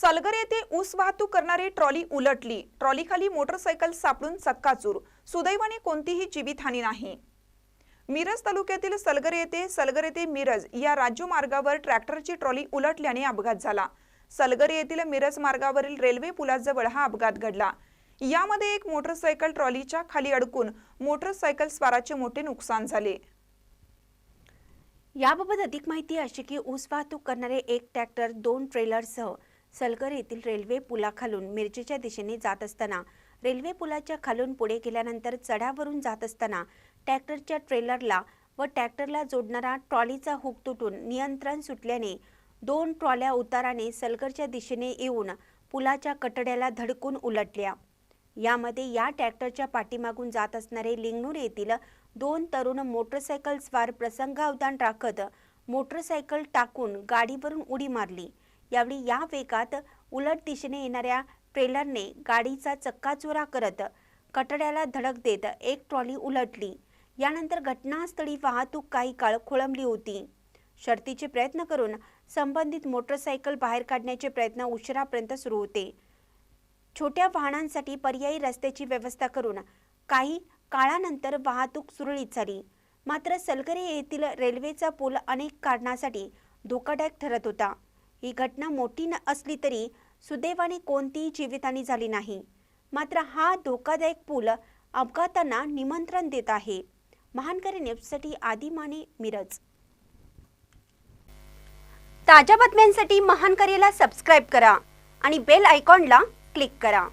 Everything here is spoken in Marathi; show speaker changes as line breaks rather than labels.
सलगर येथे ऊस वाहतूक करणारी ट्रॉली उलटली. ट्रॉलीखाली मोटरसायकल सापडून चक्काचूर. सुदैवाने कोणतीही जीवितहानी नाही. मिरज तालुक्यातील सलगर येथे सलगर येथे मिरज या राज्यमार्गावर ट्रॅक्टरची ट्रॉली उलटल्याने अपघात झाला. सलगर येथील मिरज मार्गावरील रेल्वे पुलाजवळ हा अपघात घडला. यामध्ये एक मोटरसायकल ट्रॉलीच्या खाली अडकून मोटरसायकल स्वाराचे मोठे नुकसान झाले.
याबाबत अधिक माहिती अशी की ऊस वाहतूक करणारे एक ट्रॅक्टर दोन ट्रेलरसह सलगर येथील रेल्वे पुलाखालून मिरजेच्या दिशेने जात असताना रेल्वे पुलाच्या खालून पुढे गेल्यानंतर चढावरून जात असताना ट्रॅक्टरच्या ट्रेलरला व ट्रॅक्टरला जोडणारा ट्रॉलीचा हुक तुटून नियंत्रण सुटल्याने दोन ट्रॉल्या उताराने सलगरच्या दिशेने येऊन पुलाच्या कटड्याला धडकून उलटल्या. यामध्ये या ट्रॅक्टरच्या पाठीमागून जात असणारे लिंगणूर येथील दोन तरुण मोटरसायकल स्वार प्रसंगावधान राखत मोटरसायकल टाकून गाडीवरून उडी मारली. यावेळी या वेगात उलट दिशेने येणाऱ्या ट्रेलरने गाडीचा चक्काचोरा करत कटड्याला धडक देत एक ट्रॉली उलटली. यानंतर घटनास्थळी वाहतूक काही काळ खोळंबली होती. शर्तीचे प्रयत्न करून संबंधित मोटरसायकल बाहेर काढण्याचे प्रयत्न उशिरापर्यंत सुरू होते. छोट्या वाहनांसाठी पर्यायी रस्त्याची व्यवस्था करून काही काळानंतर वाहतूक सुरळीत झाली. मात्र सलगरे येथील रेल्वेचा पूल अनेक कारणासाठी धोकादायक ठरत होता. ही घटना मोठी न असली तरी सुदैवाने कोणतीही जीवितहानी झाली नाही. मात्र हा धोकादायक पूल अपघातांना निमंत्रण देत आहे. महानकरी न्यूजसाठी आदिमाने मिरज. ताज्या बातम्यांसाठी महानकरीला सबस्क्राईब करा आणि बेल आयकॉनला क्लिक करा.